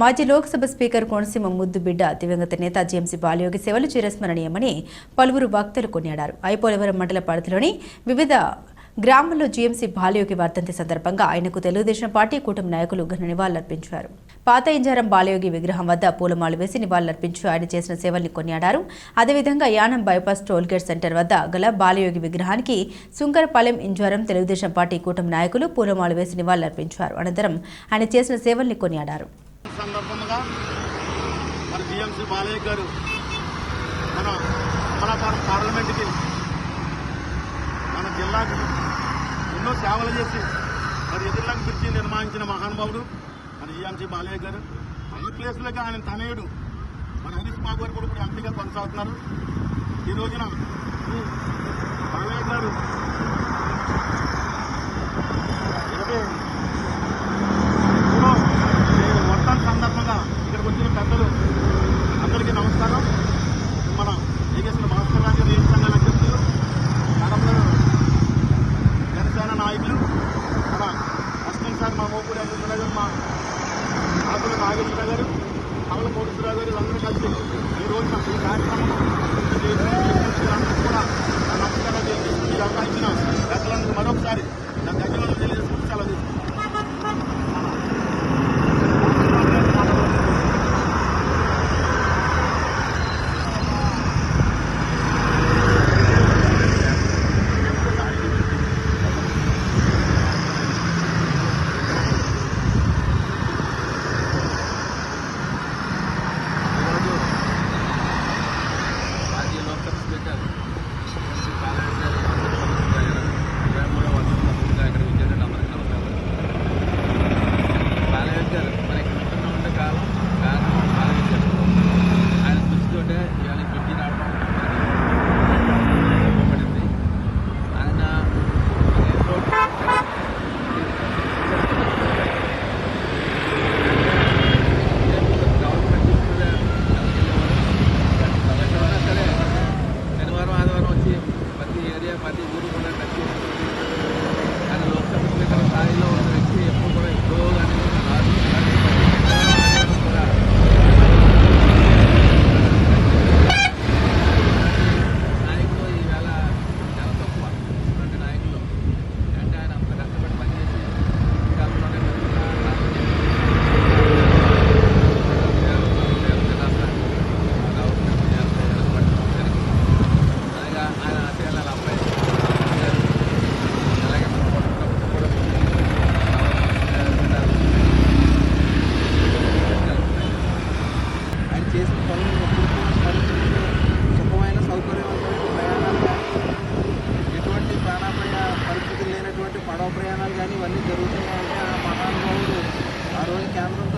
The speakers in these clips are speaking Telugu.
మాజీ లోక్సభ స్పీకర్ కోనసీమ ముద్దు బిడ్డ దివంగత నేత జేమ్సీ బాలయోగి సేవలు చిరస్మరణీయమని పలువురు వక్తలు కొనియాడారు. ఐపోలవరం మండల పరిధిలోని వివిధ గ్రామంలో జీఎంసీ బాలయోగి వర్ధంతి సందర్భంగా ఆయనకు తెలుగుదేశం పార్టీ కూటమి నాయకులు ఘన నివాళులర్పించారు. పాత ఇంజారం బాలయోగి విగ్రహం వద్ద పూలమాలు వేసి నివాళులర్పించి ఆయన చేసిన సేవల్ని కొనియాడారు. అదేవిధంగా యానం బైపాస్ టోల్గేట్ సెంటర్ వద్ద గల బాలయోగి విగ్రహానికి సుంకరపాలెం ఇంజారం తెలుగుదేశం పార్టీ కూటమి నాయకులు పూలమాలు వేసి నివాళులర్పించారు. అనంతరం ఆయన చేసిన సేవల్ని కొనియాడారు. సందర్భంగా మరి బిఎంసి బాలయ్య గారు మన అమలాపురం పార్లమెంట్కి మన జిల్లాకు ఎన్నో సేవలు చేసి మరి ఎదుర్లకు పిలిచి నిర్మాణించిన మహానుభావుడు మన ఈఎంసి బాలయ్య గారు. అన్ని ప్లేసులకి ఆయన తనయుడు మన హరీష్ బాబు గారు కూడా ఎంపీగా కొనసాగుతున్నారు. ఈ రోజున బాలయ్య గారు ఈ Guru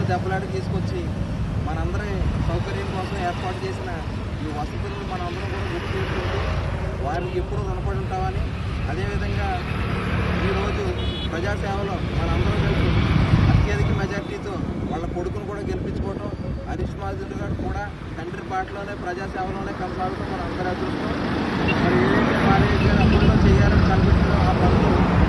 ఎంతో దెబ్బలాట తీసుకొచ్చి మనందరి సౌకర్యం కోసం ఏర్పాటు చేసిన ఈ వసతులను మనందరం కూడా గుర్తుపెట్టుకుంటూ వారికి ఎప్పుడూ రుణపడి ఉంటామని అదేవిధంగా ఈరోజు ప్రజాసేవలో మనందరం కలిసి అత్యధిక మెజార్టీతో వాళ్ళ కొడుకును కూడా గెలిపించుకోవటం హరీష్ మాధురి గారు కూడా తండ్రి పాటలోనే ప్రజాసేవలోనే కొనసాగుతూ మనం అందరి అభివృద్ధిలో మరి ఏదైతే మారేజ్ గారు చేయాలని కనిపించడం ఆ పనులు